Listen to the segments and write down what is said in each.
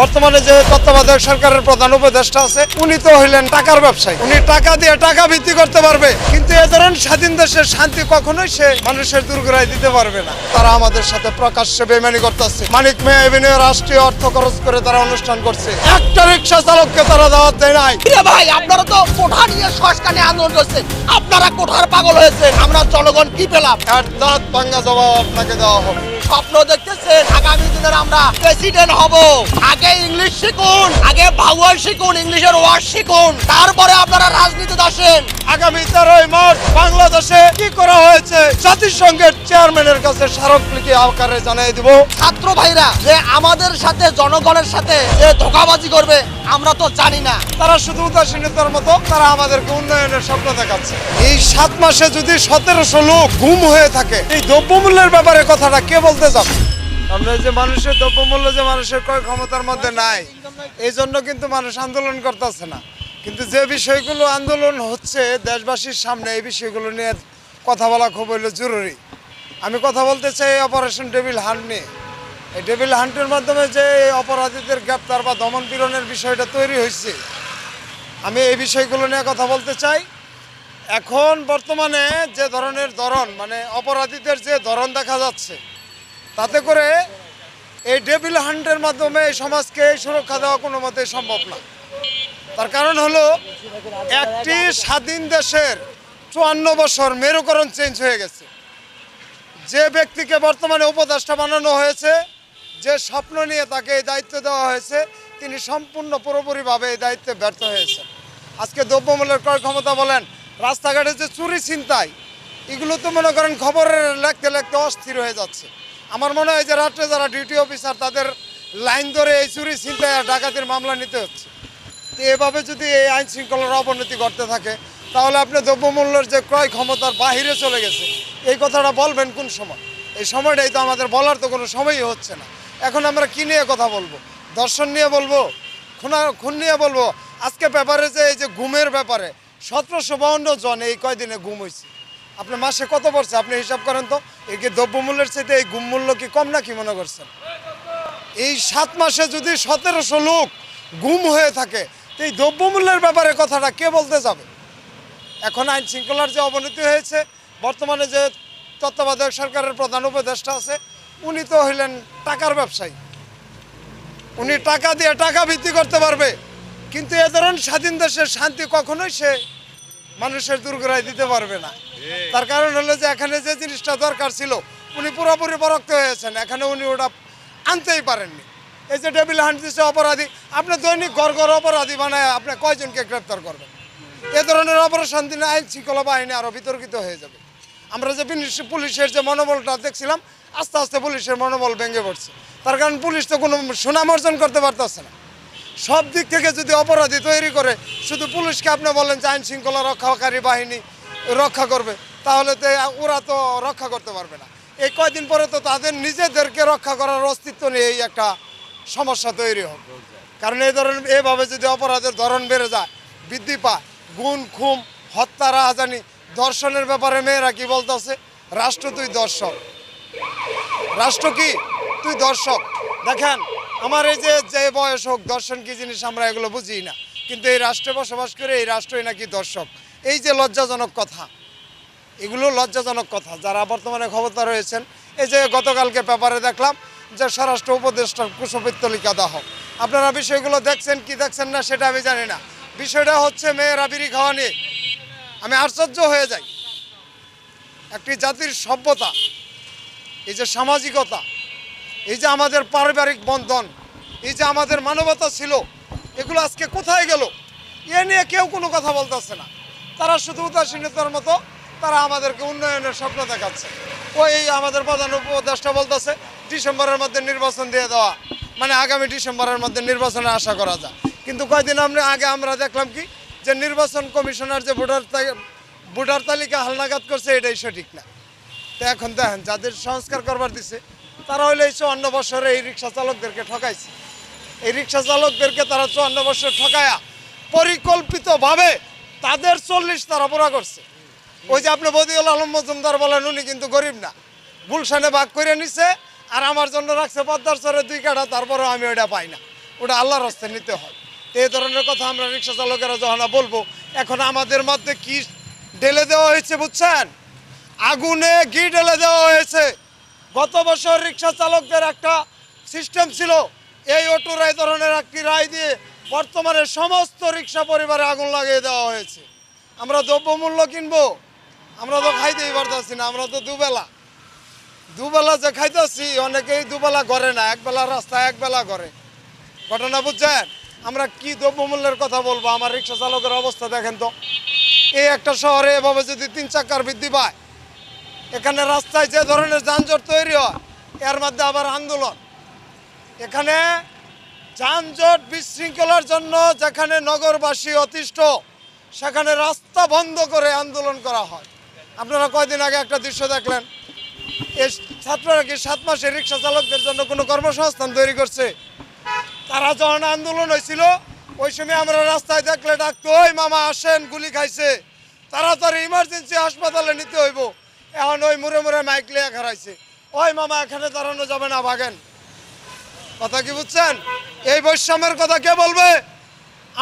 বর্তমানে যে তত্ত্বাবধায়ক সরকারের প্রধান উপদেষ্টা আছে উনি তো হইলেন টাকার ব্যবসায়ী। উনি টাকা দিয়ে টাকা ভিত্তি করতে পারবে কিন্তু এ ধরনের স্বাধীন দেশের শান্তি কখনোই সে মানুষের দুর্গরায় দিতে পারবে না। তারা আমাদের সাথে প্রকাশ্যে বেমানি করতেছে। মানিক মেয়ে এভিনিউ রাষ্ট্রীয় অর্থ খরচ করে তারা অনুষ্ঠান করছে। একটা রিক্সা চালককে তারা দাওয়াত দেয় নাই। ভাই আপনারা তো কোঠা নিয়ে সংস্কারে আন্দোলন করছেন। আপনারা কোঠার পাগল হয়েছে আমরা জনগণ কি পেলাম? আর দাঁত ভাঙ্গা জবাব আপনাকে দেওয়া হবে। স্বপ্ন দেখতেছেন আগামী দিনের আমরা প্রেসিডেন্ট হব। আগে ইংলিশ শিখুন আগে ভাউয়াল শিখুন ইংলিশের ওয়ার্ড শিখুন তারপরে আপনারা রাজনীতিতে আসেন। আগামী তেরোই মার্চ বাংলাদেশে কি করা হয়েছে? জাতিসংঘের চেয়ারম্যানের কাছে স্মারকলিপি আকারে জানিয়ে দিব। ছাত্র ভাইরা যে আমাদের সাথে জনগণের সাথে যে ধোকাবাজি করবে আমরা তো জানি না। তারা শুধু উদাসীনতার মতো তারা আমাদেরকে উন্নয়নের স্বপ্ন দেখাচ্ছে। এই সাত মাসে যদি সতেরোশো লোক গুম হয়ে থাকে এই দ্রব্যমূল্যের ব্যাপারে কথাটা কে বলতে যাবে? আমরা যে মানুষের দ্রব্যমূল্য যে মানুষের ক্রয় ক্ষমতার মধ্যে নাই, এই জন্য কিন্তু মানুষ আন্দোলন করতেছে না। কিন্তু যে বিষয়গুলো আন্দোলন হচ্ছে দেশবাসীর সামনে, এই বিষয়গুলো নিয়ে কথা বলা খুব হইল জরুরি। আমি কথা বলতে চাই অপারেশন ডেভিল হান্ট নিয়ে। এই ডেভিল হান্টের মাধ্যমে যে অপরাধীদের গ্রেপ্তার বা দমন পীড়নের বিষয়টা তৈরি হয়েছে, আমি এই বিষয়গুলো নিয়ে কথা বলতে চাই। এখন বর্তমানে যে ধরনের ধরন মানে অপরাধীদের যে ধরন দেখা যাচ্ছে তাতে করে এই ডেভিল হান্টের মাধ্যমে এই সমাজকে সুরক্ষা দেওয়া কোনো মতেই সম্ভব না। তার কারণ হলো, একটি স্বাধীন দেশের চুয়ান্ন বছর মেরুকরণ চেঞ্জ হয়ে গেছে। যে ব্যক্তিকে বর্তমানে উপদেষ্টা বানানো হয়েছে, যে স্বপ্ন নিয়ে তাকে এই দায়িত্ব দেওয়া হয়েছে, তিনি সম্পূর্ণ পুরোপুরিভাবে এই দায়িত্বে ব্যর্থ হয়েছেন। আজকে দ্রব্যমূল্যের ক্রয় ক্ষমতা বলেন, রাস্তাঘাটে যে চুরি ছিনতাই, এগুলো তো মনে করেন খবরের লেখতে লেখতে অস্থির হয়ে যাচ্ছে। আমার মনে হয় যে রাত্রে যারা ডিউটি অফিসার তাদের লাইন ধরে এই চুরি ছিনতাই আর ডাকাতির মামলা নিতে হচ্ছে। তো এভাবে যদি এই আইন শৃঙ্খলার অবনতি ঘটতে থাকে, তাহলে আপনি দ্রব্যমূল্যের যে ক্রয় ক্ষমতার বাহিরে চলে গেছে, এই কথাটা বলবেন কোন সময়? এই সময়টাই তো আমাদের বলার তো কোনো সময়ই হচ্ছে না। এখন আমরা কি নিয়ে কথা বলব? দর্শন নিয়ে বলব? খুনা, খুন নিয়ে বলব? আজকে ব্যাপারে যে এই যে ঘুমের ব্যাপারে, সতেরোশো বাউন্ন জন এই কয়দিনে ঘুম হয়েছে? আপনি মাসে কত পড়ছে? আপনি হিসাব করেন তো। এই কি দ্রব্যমূল্যের চাইতে এই ঘুম মূল্য কি কম না কি মনে করছেন? এই সাত মাসে যদি সতেরোশো লোক গুম হয়ে থাকে, তো এই দ্রব্যমূল্যের ব্যাপারে কথাটা কে বলতে যাবে? এখন আইন শৃঙ্খলার যে অবনতি হয়েছে, বর্তমানে যে তত্ত্বাবধায়ক সরকারের প্রধান উপদেষ্টা আছে, উনি তো হইলেন টাকার ব্যবসায়ী। উনি টাকা দিয়ে টাকা ভিত্তি করতে পারবে। কিন্তু এ ধরনের স্বাধীন দেশের শান্তি কখনোই সে মানুষের দুর্গরায় দিতে পারবে না। তার কারণ হলো যে এখানে যে জিনিসটা দরকার ছিল, উনি পুরোপুরি বরক্ত হয়েছেন। এখানে উনি ওটা আনতেই পারেননি। এই যে টেবিল হান্ট দিচ্ছে অপরাধী, আপনি দৈনিক গড় গড় অপরাধী বানায় আপনি কয়জনকে গ্রেপ্তার করবেন? এ ধরনের অপারেশন দিনে আইন শৃঙ্খলা বাহিনী আরও বিতর্কিত হয়ে যাবে। আমরা যে পুলিশের যে মনোবলটা দেখছিলাম, আস্তে আস্তে পুলিশের মনোবল ভেঙে পড়ছে। তার কারণ পুলিশ তো কোনো সুনাম অর্জন করতে পারতেছে না। সব দিক থেকে যদি অপরাধী তৈরি করে, শুধু পুলিশকে আপনি বলেন যে আইন শৃঙ্খলা রক্ষাকারী বাহিনী রক্ষা করবে। তাহলে তো ওরা তো রক্ষা করতে পারবে না। এই কয়দিন পরে তো তাদের নিজেদেরকে রক্ষা করার অস্তিত্ব নিয়ে এই একটা সমস্যা তৈরি হবে। কারণ এই ধরনের, এভাবে যদি অপরাধের ধরন বেড়ে যায়, বৃদ্ধি পায়, গুণ, খুম, হত্যা, রাহাজানি, দর্শনের ব্যাপারে মেয়েরা কি বলতেছে? রাষ্ট্র তুই দর্শক। রাষ্ট্র কি? তুই দর্শক। দেখেন, আমার এই যে যে বয়স হোক, দর্শন কি জিনিস আমরা এগুলো বুঝি না। কিন্তু এই রাষ্ট্রে বসবাস করে এই রাষ্ট্রই নাকি দর্শক। এই যে লজ্জাজনক কথা, এগুলো লজ্জাজনক কথা, যারা বর্তমানে ক্ষমতা রয়েছেন। এই যে গতকালকে পেপারে দেখলাম যে স্বরাষ্ট্র উপদেষ্টার কুশপিত্তলিকা দাহ। আপনারা বিষয়গুলো দেখছেন কি দেখছেন না সেটা আমি জানি না। বিষয়টা হচ্ছে মেয়েরা বিড়ি খাওয়া নিয়ে। আমি আশ্চর্য হয়ে যাই। একটি জাতির সভ্যতা, এই যে সামাজিকতা, এই যে আমাদের পারিবারিক বন্ধন, এই যে আমাদের মানবতা ছিল, এগুলো আজকে কোথায় গেল? এ নিয়ে কেউ কোনো কথা বলতেছে না। তারা শুধু উদাসীনতার মতো, তারা আমাদেরকে উন্নয়নের স্বপ্ন দেখাচ্ছে। ওই আমাদের প্রধান উপদেষ্টা বলতেছে, ডিসেম্বরের মধ্যে নির্বাচন দিয়ে দেওয়া। মানে আগামী ডিসেম্বরের মধ্যে নির্বাচনে আশা করা যায়। কিন্তু কয়দিন আমরা আগে আমরা দেখলাম কি, যে নির্বাচন কমিশনার যে ভোটার ভোটার তালিকা হালনাগাদ করছে, এটাই সঠিক না। তো এখন দেখেন, যাদের সংস্কার করবার দিছে, তারা হইলে এই চুয়ান্ন বছরে এই রিক্সা চালকদেরকে ঠকাইছে। এই রিক্সা চালকদেরকে তারা চুয়ান্ন বছর ঠকায়া, পরিকল্পিতভাবে তাদের চল্লিশ তারা পুরা করছে। ওই যে আপনি বদিউল আলম মজুমদার বলেন, উনি কিন্তু গরিব না। গুলশানে ভাগ করে নিছে, আর আমার জন্য রাখছে পদ্মার চরে দুই কাঠা, তারপরেও আমি ওইটা পাই না। ওটা আল্লাহর রাস্তায় নিতে হয়। এই ধরনের কথা আমরা রিক্সা চালকেরা যখন বলব, এখন আমাদের মধ্যে কি ঢেলে দেওয়া হয়েছে বুঝছেন? আগুনে ঘি ঢেলে দেওয়া হয়েছে। গত বছর রিক্সা চালকদের একটা সিস্টেম ছিল, এই অটোর এই ধরনের একটি রায় দিয়ে বর্তমানে সমস্ত রিক্সা পরিবারে আগুন লাগিয়ে দেওয়া হয়েছে। আমরা দ্রব্যমূল্য কিনবো, আমরা তো খাইতেই পারতেছি না, আমরা তো দুবেলা। দুবেলা যে খাইতেছি, অনেকেই দুবেলা করে না, একবেলা রাস্তা একবেলা করে। ঘটনা বুঝছেন? আমরা কি দ্রব্যমূল্যের কথা বলব? আমার রিক্সা চালকের অবস্থা দেখেন তো। এই একটা শহরে এভাবে যদি তিন চাকার বৃদ্ধি পায়, এখানে রাস্তায় যে ধরনের যানজট তৈরি হয়, এর মধ্যে আবার আন্দোলন। এখানে যানজট বিশৃঙ্খলার জন্য যেখানে নগরবাসী অতিষ্ঠ, সেখানে রাস্তা বন্ধ করে আন্দোলন করা হয়। আপনারা কয়দিন আগে একটা দৃশ্য দেখলেন? এই ছাত্ররা কি সাত মাসে রিক্সা চালকদের জন্য কোনো কর্মসংস্থান তৈরি করছে? তারা যখন আন্দোলন হয়েছিল, ওই সময় আমরা রাস্তায় দেখলে ডাকতো, ওই মামা আসেন, গুলি খাইছে। তাড়াতাড়ি ইমার্জেন্সি হাসপাতালে নিতে হইব। এখন ওই মুড়ে মুড়ে মাইক লিয়ে খারাইছে ওই মামা, এখানে দাঁড়ানো যাবে না, ভাগেন। কথা কি বুঝছেন? এই বৈষম্যের কথা কে বলবে?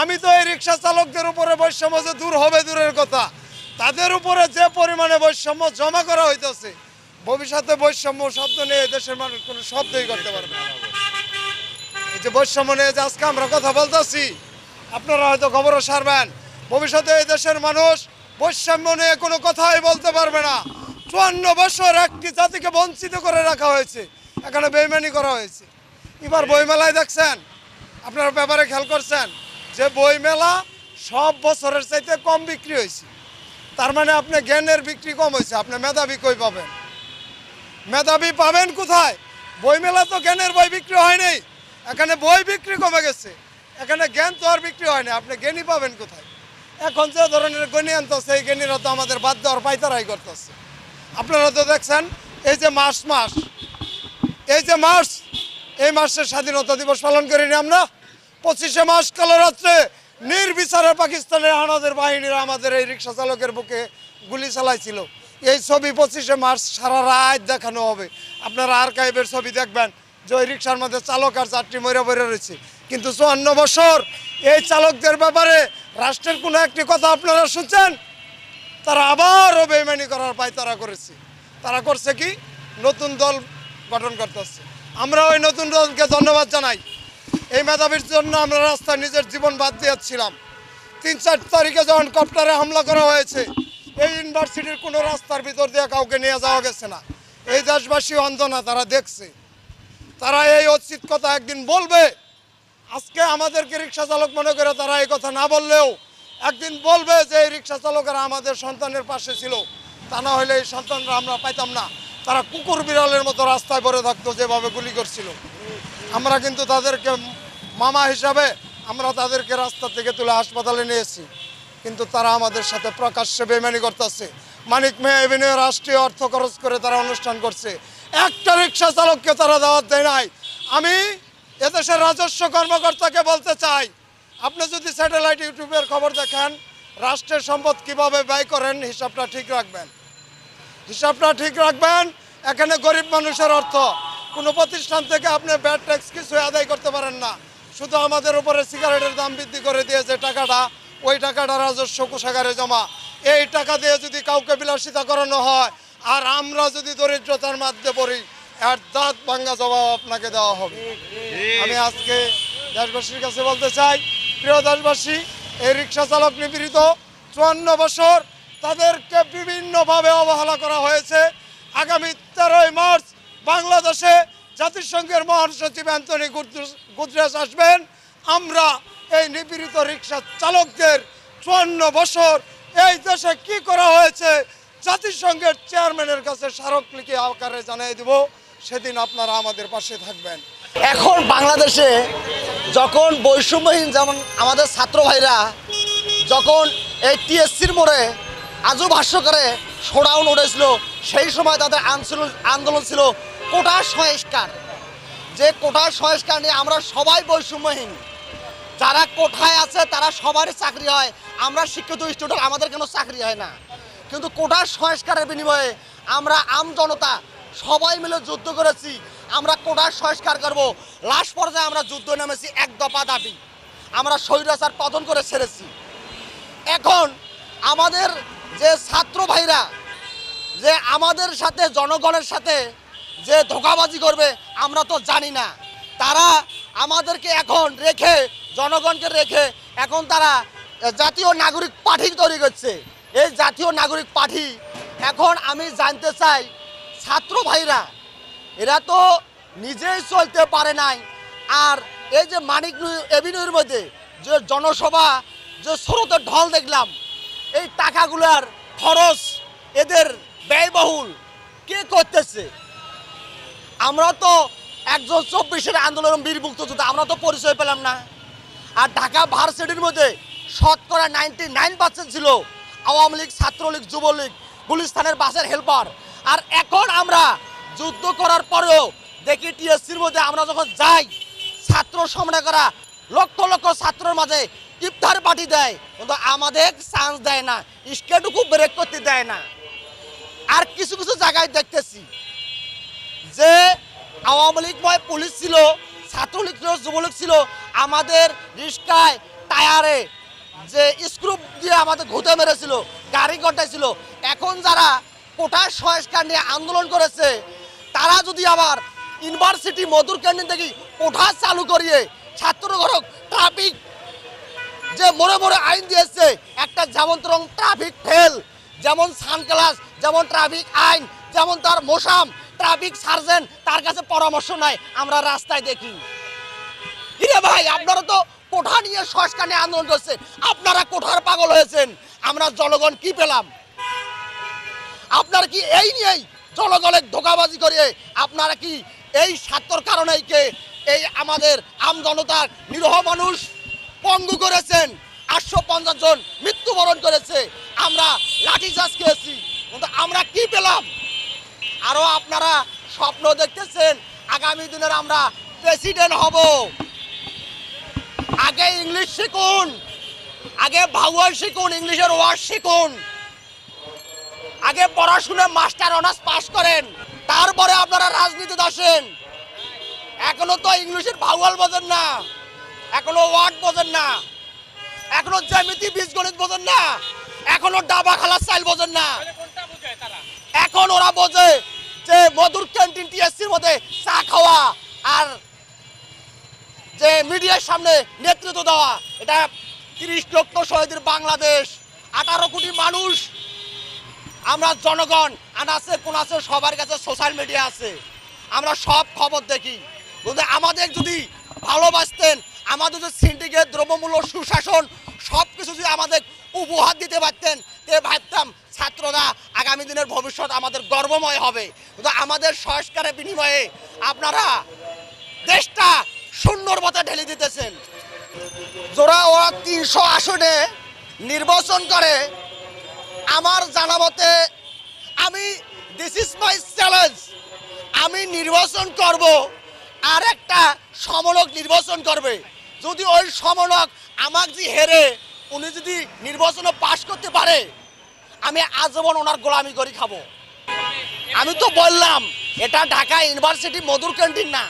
আমি তো এই রিক্সা চালকদের উপরে বৈষম্য যে দূর হবে দূরের কথা, তাদের উপরে যে পরিমাণে বৈষম্য জমা করা হইতেছে, ভবিষ্যতে বৈষম্য শব্দ নিয়ে দেশের মানুষ কোনো শব্দই করতে পারবে এই যে বৈষম্য নিয়ে যে আজকে আমরা কথা বলতেছি, আপনারা হয়তো খবরও সারবেন, ভবিষ্যতে এই দেশের মানুষ বৈষম্য নিয়ে কোনো কথাই বলতে পারবে না। চুয়ান্ন বছর একটি জাতিকে বঞ্চিত করে রাখা হয়েছে, এখানে বেইমানি করা হয়েছে। এবার বইমেলায় দেখছেন? আপনারা ব্যাপারে খেয়াল করছেন? যে বইমেলা সব বছরের চাইতে কম বিক্রি হয়েছে। তার মানে আপনি জ্ঞানের বিক্রি কম হয়েছে, আপনি মেধাবী কই পাবেন? মেধাবী পাবেন কোথায়? বইমেলা তো জ্ঞানের বই বিক্রি হয়নি এখানে বই বিক্রি কমে গেছে। এখানে জ্ঞান তো আর বিক্রি হয়নি আপনি জ্ঞানী পাবেন কোথায়? এখন যে ধরনের জ্ঞানী আনতেছে এই জ্ঞানীরা তো আমাদের বাদ দেওয়ার পাইতারাই করতেছে। আপনারা তো দেখছেন, এই যে মাস মাস, এই যে মার্চ এই মাসের স্বাধীনতা দিবস পালন করিনি আমরা। পঁচিশে মাস কালো রাত্রে নির্বিচারে পাকিস্তানের হানাদের বাহিনীরা আমাদের এই রিক্সা চালকের বুকে গুলি চালাইছিল। এই ছবি পঁচিশে মার্চ সারা রাত দেখানো হবে। আপনারা আর্কাইভের ছবি দেখবেন যে ওই রিক্সার মধ্যে চালক আর চারটি মরে মরে রয়েছে। কিন্তু চুয়ান্ন বছর এই চালকদের ব্যাপারে রাষ্ট্রের কোনো একটি কথা আপনারা শুনছেন? তারা আবারও বেইমানি করার পায় তারা করেছে। তারা করছে কি? নতুন দল গঠন করতেছে আমরা ওই নতুন দলকে ধন্যবাদ জানাই। এই মেধাবীর জন্য আমরা রাস্তায় নিজের জীবন বাদ দিয়েছিলাম। তিন চার তারিখে যখন কপ্টারে হামলা করা হয়েছে, এই ইউনিভার্সিটির কোনো রাস্তার ভিতর দিয়ে কাউকে নিয়ে যাওয়া গেছে না। এই দেশবাসী অন্ধ না তারা দেখছে। তারা এই অচিত কথা একদিন বলবে। আজকে আমাদেরকে রিক্সা চালক মনে করে তারা এই কথা না বললেও একদিন বলবে যে এই রিক্সা চালকেরা আমাদের সন্তানের পাশে ছিল। তা না হলে এই সন্তানরা আমরা পাইতাম না। তারা কুকুর বিড়ালের মতো রাস্তায় পড়ে থাকতো, যেভাবে গুলি করছিল। আমরা কিন্তু তাদেরকে মামা হিসাবে আমরা তাদেরকে রাস্তা থেকে তুলে হাসপাতালে নিয়েছি কিন্তু তারা আমাদের সাথে প্রকাশ্যে বেমানি করতেছে। মানিক মেয়ে এভিনিউ রাষ্ট্রীয় অর্থ খরচ করে তারা অনুষ্ঠান করছে। একটা রিক্সা চালককে তারা দাওয়াত দেয় নাই। আমি এদেশের রাজস্ব কর্মকর্তাকে বলতে চাই, আপনি যদি স্যাটেলাইট ইউটিউবের খবর দেখেন, রাষ্ট্রের সম্পদ কীভাবে ব্যয় করেন, হিসাবটা ঠিক রাখবেন। হিসাবটা ঠিক রাখবেন। এখানে গরিব মানুষের অর্থ। কোনো প্রতিষ্ঠান থেকে আপনি ব্যাড ট্যাক্স কিছু আদায় করতে পারেন না। শুধু আমাদের উপরে সিগারেটের দাম বৃদ্ধি করে দিয়ে যে টাকাটা, ওই টাকাটা রাজস্ব কোষাগারে জমা। এই টাকা দিয়ে যদি কাউকে বিলাসিতা করানো হয়, আর আমরা যদি দরিদ্রতার মধ্যে পড়ি, এর দাঁত ভাঙ্গা জবাব আপনাকে দেওয়া হবে। আমি আজকে দেশবাসীর কাছে বলতে চাই, প্রিয় দেশবাসী, এই রিক্সা চালক নিপীড়িত, চুয়ান্ন বছর তাদেরকে বিভিন্নভাবে অবহেলা করা হয়েছে। আগামী তেরোই মার্চ বাংলাদেশে জাতিসংঘের মহাসচিব অ্যান্টনি গুদ্রুস- আসবেন। আমরা এই নিপীড়িত রিক্সা চালকদের চুয়ান্ন বছর এই দেশে কি করা হয়েছে জাতিসংঘের চেয়ারম্যানের কাছে স্মারকলিপি আকারে জানিয়ে দেব। সেদিন আপনারা আমাদের পাশে থাকবেন। এখন বাংলাদেশে যখন বৈষম্যহীন যেমন আমাদের ছাত্র ভাইরা যখন এই টিএসসির মোড়ে আজও ভাষ্য করে শোডাউন উঠেছিল। সেই সময় তাদের আন্দোলন আন্দোলন ছিল কোটা সংস্কার। যে কোটা সংস্কার নিয়ে আমরা সবাই বৈষম্যহীন। যারা কোঠায় আছে, তারা সবারই চাকরি হয়। আমরা শিক্ষিত স্টুডেন্ট আমাদের কেন চাকরি হয় না। কিন্তু কোটার সংস্কারের বিনিময়ে আমরা আম জনতা সবাই মিলে যুদ্ধ করেছি। আমরা কোটার সংস্কার করব। লাস্ট পর্যায়ে আমরা যুদ্ধ নেমেছি এক দফা দাবি। আমরা স্বৈরাচার পতন করে ছেড়েছি। এখন আমাদের যে ছাত্র ভাইরা, যে আমাদের সাথে, জনগণের সাথে যে ধোকাবাজি করবে, আমরা তো জানি না। তারা আমাদেরকে এখন রেখে, জনগণকে রেখে এখন তারা জাতীয় নাগরিক পার্টি তৈরি করছে। এই জাতীয় নাগরিক পার্টি এখন আমি জানতে চাই, ছাত্র ভাইরা, এরা তো নিজেই চলতে পারে নাই। আর এই যে মানিক এভিনিউর মধ্যে যে জনসভা, যে স্রোতের ঢল দেখলাম এই টাকাগুলার খরচ এদের ব্যয়বহুল। কে করতেছে? আমরা তো একজন চব্বিশের আন্দোলন বীরভুক্ত মুক্তিযোদ্ধা আমরা তো পরিচয় পেলাম না। আর ঢাকা ভার্সিটির মধ্যে শতকরা নাইনটি নাইন পার্সেন্ট ছিল আওয়ামী লীগ, ছাত্রলীগ, যুবলীগ, গুলিস্তানের বাসের হেল্পার আর এখন আমরা যুদ্ধ করার পরেও দেখি টিএসসির মধ্যে আমরা যখন যাই, ছাত্র সম্মান করা লক্ষ লক্ষ ছাত্রের মাঝে ইফতার পার্টি দেয়, কিন্তু আমাদের চান্স দেয় না স্কেটুকু ব্রেক করতে দেয় না। আর কিছু কিছু জায়গায় দেখতেছি যে আওয়ামী লীগময় পুলিশ ছিল, ছাত্রলীগ ছিল, যুবলীগ ছিল, আমাদের রিস্কায় টায়ারে যে স্ক্রুপ দিয়ে আমাদের ঘুতে মেরেছিল, গাড়ি ঘটাইছিল এখন যারা কোটার সংস্কার নিয়ে আন্দোলন করেছে, তারা যদি আবার ইউনিভার্সিটি মধুর ক্যান্টিন থেকে কোঠা চালু করিয়ে ছাত্রঘরক ট্রাফিক যে মোড়ে মোড়ে আইন দিয়েছে, একটা যেমন তরং ট্রাফিক ফেল যেমন সানগ্লাস, যেমন ট্রাফিক আইন, যেমন তার মোসাম ট্রাফিক সার্জেন্ট তার কাছে পরামর্শ নাই, আমরা রাস্তায় দেখি। ইরে ভাই, আপনারা তো কোঠা নিয়ে সংস্কার নিয়ে আন্দোলন করছেন, আপনারা কোঠার পাগল হয়েছেন, আমরা জনগণ কি পেলাম? আপনার কি এই নিয়েই জনগণের ধোকাবাজি করে, আপনারা কি এই স্বার্থর কারণেই কে এই আমাদের আমজনতার নিরহ মানুষ? পঙ্গু করেছেন। আটশো পঞ্চাশ জন মৃত্যুবরণ করেছে। আমরা লাঠিচার্জ খেয়েছি, কিন্তু আমরা কি পেলাম? আরও আপনারা স্বপ্ন দেখতেছেন, আগামী দিনের আমরা প্রেসিডেন্ট হব। আগে ইংলিশ শিখুন, আগে ভাউয়ার শিখুন, ইংলিশের ওয়ার্ড শিখুন। আগে পড়াশোনা মাস্টার অনার্স পাস করেন, তারপরে আপনারা রাজনীতিতে আসেন। এখনও তো ইংলিশের ভাউয়াল বোঝেন না। এখনও ওয়ার্ড বোঝেন না। এখনও জ্যামিতি বীজগণিত বোঝেন না। এখনও ডাবা খালার চাইল বোঝেন না। এখন ওরা বোঝে যে মধুর ক্যান্টিন টিএসসির মধ্যে চা খাওয়া আর যে মিডিয়ার সামনে নেতৃত্ব দেওয়া এটা তিরিশ লক্ষ শহীদের বাংলাদেশ আঠারো কোটি মানুষ। আমরা জনগণ আনাসে কোনাসে সবার কাছে সোশ্যাল মিডিয়া আছে। আমরা সব খবর দেখি। আমাদের যদি ভালোবাসতেন আমাদের যে সিন্ডিকেট দ্রব্যমূল্য, সুশাসন সব কিছু যদি আমাদের উপহার দিতে পারতেন, তে ভাবতাম ছাত্ররা আগামী দিনের ভবিষ্যৎ আমাদের গর্বময় হবে। কিন্তু আমাদের সংস্কারের বিনিময়ে আপনারা দেশটা শূন্যর মতো ঢেলে দিতেছেন। যারা ওরা তিনশো আসনে নির্বাচন করে, আমার জানা মতে আমি দিস ইজ মাই চ্যালেঞ্জ আমি নির্বাচন করব, আর একটা সমলক নির্বাচন করবে। যদি ওই সমলক আমাকে যে হেরে, উনি যদি নির্বাচনে পাশ করতে পারে, আমি আজীবন ওনার গোলামি করে খাব। আমি তো বললাম, এটা ঢাকা ইউনিভার্সিটি মধুর ক্যান্টিন না,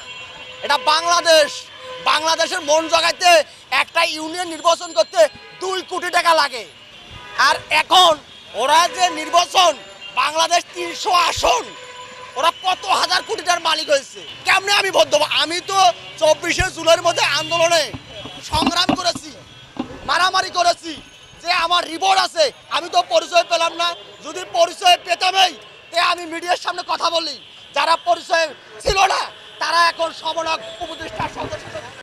এটা বাংলাদেশ। বাংলাদেশের মন জগাইতে একটা ইউনিয়ন নির্বাচন করতে দুই কোটি টাকা লাগে। আর এখন ওরা যে নির্বাচন, বাংলাদেশ তিনশো আসন, ওরা কত হাজার কোটি টাকার মালিক হয়েছে? কেমনে আমি ভোট দেবো? আমি তো চব্বিশে জুলাইয়ের মধ্যে আন্দোলনে সংগ্রাম করেছি, মারামারি করেছি, যে আমার রিপোর্ট আছে, আমি তো পরিচয় পেলাম না। যদি পরিচয় পেতামই, তে আমি মিডিয়ার সামনে কথা বলি। যারা পরিচয় ছিল না, তারা এখন সমনক উপদেষ্টার সদস্য